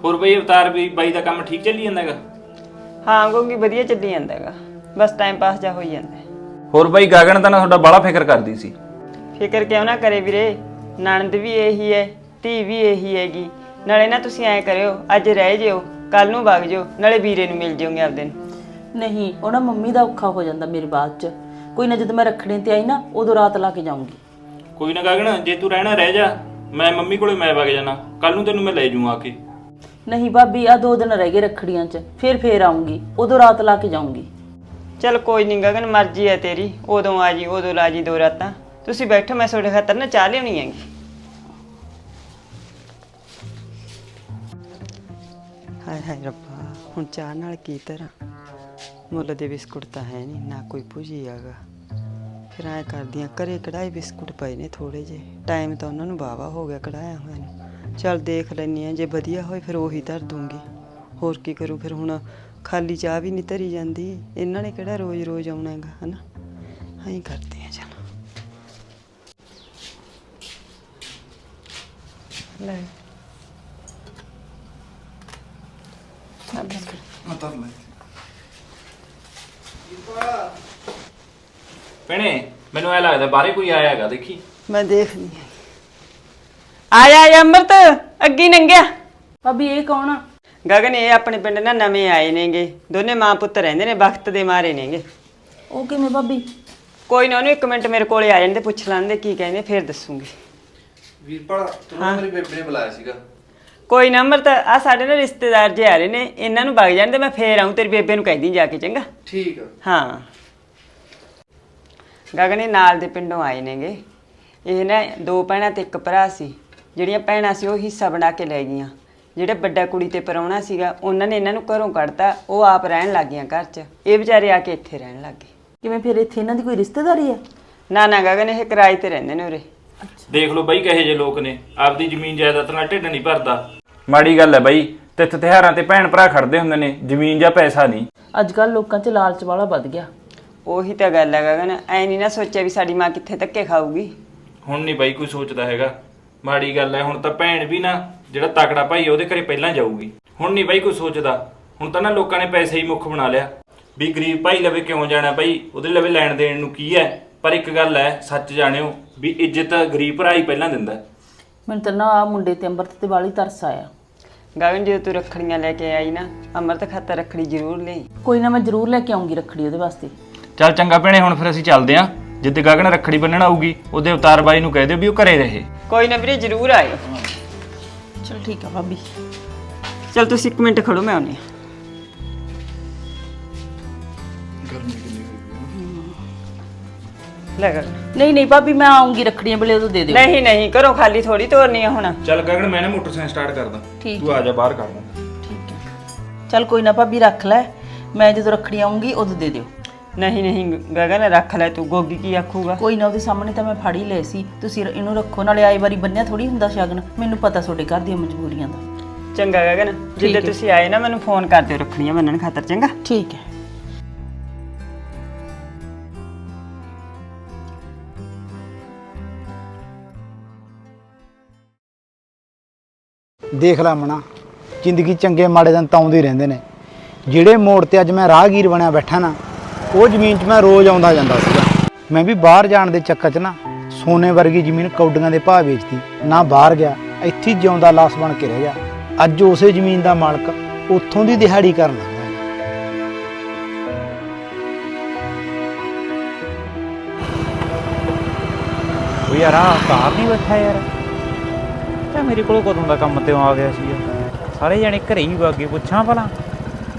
ਹੋਰ ਬਈ ਅਵਤਾਰ ਵੀ ਬਾਈ ਦਾ ਕੰਮ ਠੀਕ ਚੱਲੀ ਜਾਂਦਾ ਹੈਗਾ ਹਾਂ ਗੋਗੀ ਵਧੀਆ ਚੱਲੀ ਜਾਂਦਾ ਹੈਗਾ ਬਸ ਟਾਈਮ ਪਾਸ ਜਾ ਹੋਈ ਜਾਂਦਾ। ਹੋਰ ਬਾਈ ਗਗਨ ਤਾਂ ਨਾ ਤੁਹਾਡਾ ਬੜਾ ਫਿਕਰ ਕਰਦੀ ਸੀ। ਫਿਕਰ ਕਿਉਂ ਨਾ ਕਰੇ ਵੀਰੇ? ਨਣਦ ਵੀ ਇਹੀ ਹੈ ਧੀ ਵੀ ਇਹੀ ਹੈਗੀ। ਨਾਲੇ ਨਾ ਤੁਸੀਂ ਐਂ ਕਰਿਓ ਅੱਜ ਰਹਿ ਜਿਓ ਕੱਲ ਨੂੰ ਵਗ ਜਿਓ ਨਾਲੇ ਵੀਰੇ ਨੂੰ ਮਿਲ ਜਿਓਗੇ ਆਪਦੇ ਨੂੰ। ਨਹੀਂ ਉਹਨਾਂ ਮੰਮੀ ਦਾ ਔਖਾ ਹੋ ਜਾਂਦਾ ਮੇਰੇ ਬਾਅਦ ਚ। ਕੋਈ ਨਾ ਜਦੋਂ ਮੈਂ ਰੱਖੜੀਆਂ ਤੇ ਆਈ ਨਾ ਉਦੋਂ ਰਾਤ ਲਾ ਕੇ ਜਾਊਂਗੀ। ਕੋਈ ਨਾ ਗਗਨ ਜੇ ਤੂੰ ਰਹਿਣਾ ਰਹਿ ਜਾ। ਮੈਂ ਮੰਮੀ ਕੋਲੇ ਮੈਂ ਵਗ ਜਾਣਾ। ਕੱਲ ਨੂੰ ਤੈਨੂੰ ਮੈਂ ਲੈ ਜਾਊਂ ਆ ਕੇ। ਨਹੀਂ ਭਾਬੀ ਆ ਦੋ ਦਿਨ ਰਹਿ ਗਏ ਰੱਖੜੀਆਂ ਚ ਫਿਰ ਫੇਰ ਆਉਂਗੀ ਉਦੋਂ ਰਾਤ ਲਾ ਕੇ ਜਾਊਂਗੀ। ਚਲ ਕੋਈ ਨਹੀਂ ਗਗਨ, ਮਰਜ਼ੀ ਹੈ ਤੇਰੀ। ਉਦੋਂ ਆ ਜੀ, ਉਦੋਂ ਲਾ ਜੀ ਦੋ ਰਾਤਾਂ। ਤੁਸੀਂ ਬੈਠੋ, ਮੈਂ ਤੁਹਾਡੇ ਖਾਤਰ ਨਾ ਚਾਹ ਲਿਆਉਣੀ ਹੈਗੀ। ਹਾਏ ਹਾਏ ਰੱਬਾ, ਹੁਣ ਚਾਹ ਨਾਲ ਕੀ ਤਰ੍ਹਾਂ? ਮੁੱਲ ਦੇ ਬਿਸਕੁਟ ਤਾਂ ਹੈ ਨਹੀਂ ਨਾ ਕੋਈ ਭੁਜੀ ਹੈਗਾ। ਫਿਰ ਐ ਕਰਦੀਆਂ, ਘਰੇ ਕਢਾਈ ਬਿਸਕੁਟ ਪਏ ਨੇ ਥੋੜੇ ਜੇ ਟਾਈਮ ਤਾਂ ਉਹਨਾਂ ਨੂੰ ਵਾਵਾ ਹੋ ਗਿਆ ਕਢਾਇਆ ਹੋਇਆ ਨੂੰ। ਚਲ ਦੇਖ ਲੈਣੀ ਆ ਜੇ ਵਧੀਆ ਹੋਏ ਫਿਰ ਉਹੀ ਧਰ ਦੂੰਗੀ। ਹੋਰ ਕੀ ਕਰੂ ਫਿਰ ਹੁਣ? ਖਾਲੀ ਚਾਹ ਵੀ ਨਹੀਂ ਧਰੀ ਜਾਂਦੀ। ਇਹਨਾਂ ਨੇ ਕਿਹੜਾ ਰੋਜ਼-ਰੋਜ਼ ਆਉਣਾ ਹੈਗਾ ਹਨਾ? ਐਂ ਕਰਦੇ ਆ ਚਲ। ਲੈ। ਭੈਣੇ ਮੈਨੂੰ ਐ ਲੱਗਦਾ ਬਾਹਰੇ ਕੋਈ ਆਇਆ ਹੈਗਾ ਦੇਖੀ। ਮੈਂ ਦੇਖਦੀ ਆਇਆ ਆਇਆ ਅੰਮ੍ਰਿਤ ਅੱਗੀ ਨੰਗਿਆ। ਭਾਬੀ ਇਹ ਕੌਣ ਆ? ਗਗਨ ਇਹ ਆਪਣੇ ਪਿੰਡ ਨਾ ਨਵੇਂ ਆਏ ਨੇਗੇ। ਦੋਨੇ ਮਾਂ ਪੁੱਤ ਰਹਿੰਦੇ ਨੇ ਵਕਤ ਦੇ ਮਾਰੇ ਨੇਗੇ। ਉਹ ਕਿਵੇਂ ਭਾਬੀ? ਕੋਈ ਨਾ ਉਹਨੂੰ ਇੱਕ ਮਿੰਟ ਮੇਰੇ ਕੋਲੇ ਆ ਜਾਂਦੇ ਪੁੱਛ ਲੈਂਦੇ ਕੀ ਕਹਿੰਦੇ ਫਿਰ ਦੱਸੂਗੀ। ਵੀਰਪਾਲ ਤੂੰ ਨਾ ਮੇਰੀ ਬੇਬੇ ਨੇ ਬੁਲਾਇਆ ਸੀਗਾ। ਕੋਈ ਨਾ ਅੰਮ੍ਰਿਤ ਆ ਸਾਡੇ ਨਾਲ ਰਿਸ਼ਤੇਦਾਰ ਜੇ ਆ ਰਹੇ ਨੇ ਇਹਨਾਂ ਨੂੰ ਵਗ ਜਾਣ ਤੇ ਮੈਂ ਫੇਰ ਆਉਂ ਤੇਰੀ ਬੇਬੇ ਨੂੰ ਕਹਿਦੀ ਜਾ ਕੇ ਚੰਗਾ? ਠੀਕ ਆ। ਹਾਂ। ਗਗਨੇ ਨਾਲ ਦੇ ਪਿੰਡੋਂ ਆਏ ਨੇਗੇ। ਇਹ ਨਾ ਦੋ ਭੈਣਾਂ ਤੇ ਇੱਕ ਭਰਾ ਸੀ ਜਿਹੜੀਆਂ ਭੈਣਾਂ ਸੀ ਉਹ ਹਿੱਸਾ ਬਣਾ ਕੇ ਲੈ ਗਈਆਂ। ਜਿਹੜੇ ਵੱਡਾ ਕੁੜੀ ਤੇ ਪਰਾਉਣਾ ਸੀਗਾ ਉਹਨਾਂ ਨੇ ਇਹਨਾਂ ਨੂੰ ਘਰੋਂ ਕੱਢਤਾ ਉਹ ਆਪ ਰਹਿਣ ਲੱਗ ਗਈਆਂ ਘਰ 'ਚ। ਇਹ ਵਿਚਾਰੇ ਆ ਕੇ ਇੱਥੇ ਰਹਿਣ ਲੱਗ ਗਏ। ਕਿਵੇਂ ਫਿਰ ਇੱਥੇ ਇਹਨਾਂ ਦੀ ਕੋਈ ਰਿਸ਼ਤੇਦਾਰੀ ਹੈ ਨਾ ਨਾ ਗਗਨ ਇਹ ਕਿਰਾਏ ਤੇ ਰਹਿੰਦੇ ਨੇ ਉਰੇ। ਦੇਖ ਲਓ ਬਾਈ ਕਹੇ ਜੇ ਲੋਕ ਨੇ। ਆਪਦੀ ਜ਼ਮੀਨ ਜਾਇਦਾਦ ਨਾਲ ਢਿੱਡ ਨਹੀਂ ਭਰਦਾ। ਮਾੜੀ ਗੱਲ ਹੈ ਬਾਈ ਤਿੱਥ ਤਿਹਾਰਾਂ ਤੇ ਭੈਣ ਭਰਾ ਖੜਦੇ ਹੁੰਦੇ ਨੇ ਜ਼ਮੀਨ ਜਾਂ ਪੈਸਾ ਨਹੀਂ। ਅੱਜ ਕੱਲ ਲੋਕਾਂ 'ਚ ਲਾਲਚ ਵਾਲਾ ਵੱਧ ਗਿਆ। ਉਹੀ ਤਾਂ ਗੱਲ ਹੈ ਗਗਨ ਐ ਨਹੀਂ ਨਾ ਸੋਚਿਆ ਵੀ ਸਾਡੀ ਮਾਂ ਕਿੱਥੇ ਧੱਕੇ ਖਾਊਗੀ। ਹੁਣ ਨਹੀਂ ਬਾਈ ਕੋਈ ਸੋਚਦਾ ਹੈਗਾ। ਮਾੜੀ ਗੱਲ ਹੈ ਹੁਣ ਤਾਂ ਭੈਣ ਵੀ ਨਾ ਜਿਹੜਾ ਤਕੜਾ ਭਾਈ ਉਹਦੇ ਘਰੇ ਪਹਿਲਾਂ ਜਾਊਗੀ। ਹੁਣ ਨਹੀਂ ਬਾਈ ਕੋਈ ਸੋਚਦਾ। ਹੁਣ ਤਾਂ ਨਾ ਲੋਕਾਂ ਨੇ ਪੈਸੇ ਹੀ ਮੁੱਖ ਬਣਾ ਲਿਆ। ਵੀ ਗਰੀਬ ਭਾਈ ਲਵੇ ਕਿਉਂ ਜਾਣਾ ਬਾਈ? ਉਹਦੇ ਲਵੇ ਲੈਣ ਦੇਣ ਨੂੰ ਕੀ ਹੈ? ਪਰ ਇੱਕ ਗੱਲ ਹੈ ਸੱਚ ਜਾਣਿਓ ਵੀ ਇੱਜ਼ਤ ਗਰੀਬ ਭਰਾ ਹੀ ਪਹਿਲਾਂ ਦਿੰਦਾ ਹੈ। ਮੈਨੂੰ ਤਾਂ ਨਾ ਆ ਮੁੰਡੇ ਤੇ ਅੰਮ੍ਰਿਤ ਤੇ ਵਾਲੀ ਤਰਸ ਆਇਆ। ਗਗਨ ਜੇ ਤੂੰ ਰੱਖੜੀਆਂ ਲੈ ਕੇ ਆਈ ਨਾ ਅੰਮ੍ਰਿਤ ਖਾਤਾ ਰੱਖੜੀ ਜ਼ਰੂਰ ਲਈ। ਕੋਈ ਨਾ ਮੈਂ ਜ਼ਰੂਰ ਲੈ ਕੇ ਆਉਂਗੀ ਰੱਖੜੀ ਉਹਦੇ ਵਾਸਤੇ। ਚੱਲ ਚੰਗਾ ਭੈਣੇ ਹੁਣ ਫਿਰ ਅਸੀਂ ਚੱਲਦੇ ਆਂ ਜਿੱਦੇ ਗਗਨ ਰੱਖੜੀ ਬੰਨਣ ਆਊਗੀ ਉਹਦੇ ਅਵਤਾਰ ਬਾਈ ਨੂੰ ਕਹਿ ਦਿਓ ਵੀ ਉਹ ਘਰੇ ਰਹੇ। ਕੋਈ ਨਾ ਵੀਰੇ ਜ਼ਰੂਰ ਆਏ। ਚਲ ਠੀਕ ਆ ਭਾਬੀ। ਚਲ ਤੁਸੀਂ ਇੱਕ ਮਿੰਟ ਖੜੋ ਮੈਂ ਆਉਣੀ ਲੈ ਗਗਨ ਨਹੀਂ ਨਹੀਂ ਭਾਬੀ ਮੈਂ ਆਉਂਗੀ ਰੱਖੜੀਆਂ ਵੇਲੇ ਉਦੋਂ ਦੇ ਦਿਓ। ਨਹੀਂ ਨਹੀਂ ਕਰੋ ਖਾਲੀ ਥੋੜੀ ਤੋਰਨੀ ਆ ਹੁਣ। ਚੱਲ ਗਗਨ ਮੈਂ ਨਾ ਮੋਟਰਸਾਈਕਲ ਸਟਾਰਟ ਕਰਦਾ। ਠੀਕ ਤੂੰ ਆ ਜਾ ਬਾਹਰ ਕਰ। ਦਾਂ ਚਲ ਕੋਈ ਨਾ ਭਾਬੀ ਰੱਖ ਲੈ। ਮੈਂ ਜਦੋਂ ਰੱਖੜੀ ਆਉਂਗੀ ਉਦੋਂ ਦੇ ਦਿਓ। ਨਹੀਂ ਨਹੀਂ ਗਗਨ ਰੱਖ ਲੈ ਤੂੰ ਗੋਗੀ ਕੀ ਆਖੂਗਾ? ਕੋਈ ਨਾ ਉਹਦੇ ਸਾਹਮਣੇ ਤਾਂ ਮੈਂ ਫੜ ਹੀ ਲਏ ਸੀ। ਤੁਸੀਂ ਇਹਨੂੰ ਰੱਖੋ ਨਾਲੇ ਆਈ ਵਾਰੀ ਬੰਨਿਆ ਥੋੜੀ ਹੁੰਦਾ ਸ਼ਗਨ। ਮੈਨੂੰ ਪਤਾ ਤੁਹਾਡੇ ਘਰ ਦੀਆਂ ਮਜਬੂਰੀਆਂ ਦਾ। ਚੰਗਾ ਗਗਨ ਜਿੱਦੇ ਤੁਸੀਂ ਆਏ ਨਾ ਮੈਨੂੰ ਫੋਨ ਕਰ ਦਿਓ ਰੱਖੜੀਆਂ ਬੰਨਣ ਖਾਤਰ ਚੰਗਾ? ਠੀਕ ਹੈ। ਦੇਖ ਲੈ ਮਣਾ ਜ਼ਿੰਦਗੀ ਚੰਗੇ ਮਾੜੇ ਦਿਨ ਤਾਂ ਆਉਂਦੇ ਹੀ ਰਹਿੰਦੇ ਨੇ। ਜਿਹੜੇ ਮੋੜ ਤੇ ਅੱਜ ਮੈਂ ਰਾਹਗੀਰ ਬਣਿਆ ਬੈਠਾ ਨਾ ਉਹ ਜ਼ਮੀਨ 'ਚ ਮੈਂ ਰੋਜ਼ ਆਉਂਦਾ ਜਾਂਦਾ ਸੀਗਾ। ਮੈਂ ਵੀ ਬਾਹਰ ਜਾਣ ਦੇ ਚੱਕਰ 'ਚ ਨਾ ਸੋਨੇ ਵਰਗੀ ਜ਼ਮੀਨ ਕੌਡੀਆਂ ਦੇ ਭਾਅ ਵੇਚਦੀ ਨਾ ਬਾਹਰ ਗਿਆ ਇੱਥੇ ਜਿਉਂਦਾ ਲਾਸ ਬਣ ਕੇ ਰਹਿ ਗਿਆ। ਅੱਜ ਉਸੇ ਜ਼ਮੀਨ ਦਾ ਮਾਲਕ ਉੱਥੋਂ ਦੀ ਦਿਹਾੜੀ ਕਰਨ ਲੱਗਾ। ਉਹ ਯਾਰ ਆ ਕਾਰ ਨਹੀਂ ਬੈਠਾ ਯਾਰ। ਤਾਂ ਮੇਰੇ ਕੋਲ ਕਦੋਂ ਦਾ ਕੰਮ ਤੇ ਆ ਗਿਆ ਸੀ ਸਾਰੇ ਜਣੇ ਘਰੇ ਹੀ ਵਾਗੇ ਪੁੱਛਾਂ ਭਲਾ।